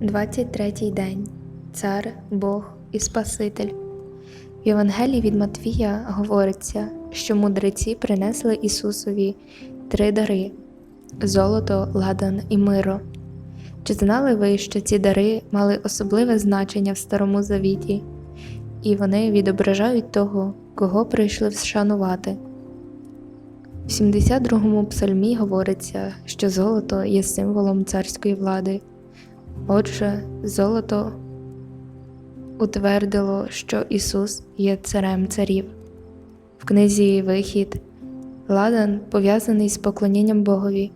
23 день Цар, Бог і Спаситель. В Євангелії від Матвія говориться, що мудреці принесли Ісусові три дари золото, ладан і миро. Чи знали ви, що ці дари мали особливе значення в Старому Завіті, і вони відображають того, кого прийшли вшанувати? В 72-му псальмі говориться, що золото є символом царської влади. Отже, золото утвердило, що Ісус є царем царів. В книзі Вихід ладан пов'язаний з поклонінням Богові,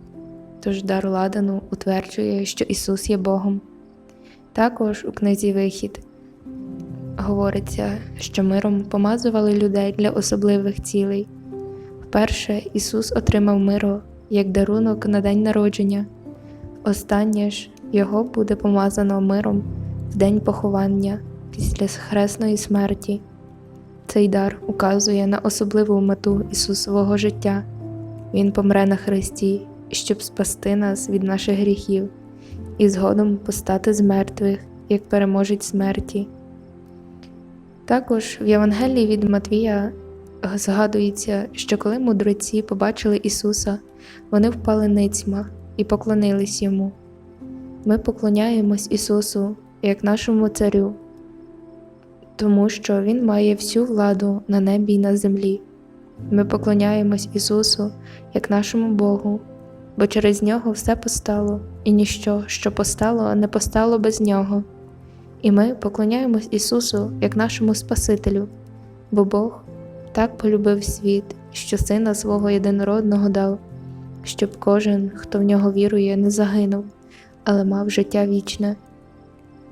тож дар ладану утверджує, що Ісус є Богом. Також у книзі Вихід говориться, що миром помазували людей для особливих цілей. Вперше Ісус отримав миро як дарунок на день народження. Останнє ж його буде помазано миром в день поховання після хресної смерті. Цей дар указує на особливу мету Ісусового життя. Він помре на Христі, щоб спасти нас від наших гріхів і згодом постати з мертвих, як переможець смерті. Також в Євангелії від Матвія згадується, що коли мудреці побачили Ісуса, вони впали ницьма і поклонились йому. Ми поклоняємось Ісусу як нашому Царю, тому що Він має всю владу на небі й на землі. Ми поклоняємось Ісусу як нашому Богу, бо через Нього все постало, і ніщо, що постало, не постало без Нього. І ми поклоняємось Ісусу як нашому Спасителю, бо Бог так полюбив світ, що Сина свого єдинородного дав, щоб кожен, хто в нього вірує, не загинув, але мав життя вічне.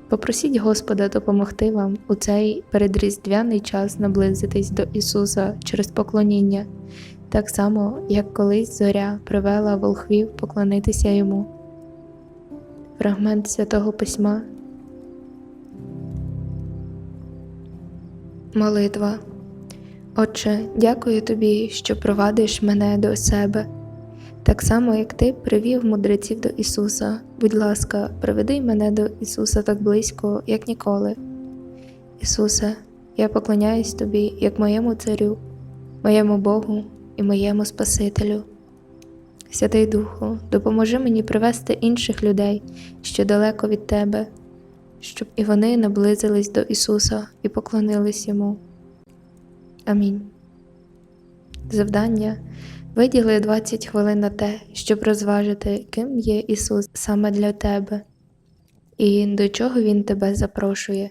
Попросіть Господа допомогти вам у цей передріздвяний час наблизитись до Ісуса через поклоніння, так само, як колись зоря привела волхвів поклонитися Йому. Фрагмент святого Письма. Молитва. Отче, дякую тобі, що провадиш мене до себе. Так само, як ти привів мудреців до Ісуса, будь ласка, приведи мене до Ісуса так близько, як ніколи. Ісусе, я поклоняюсь Тобі як моєму Царю, моєму Богу і моєму Спасителю. Святий Духу, допоможи мені привести інших людей, що далеко від Тебе, щоб і вони наблизились до Ісуса і поклонились Йому. Амінь. Завдання виділи 20 хвилин на те, щоб розважити, ким є Ісус саме для тебе і до чого Він тебе запрошує.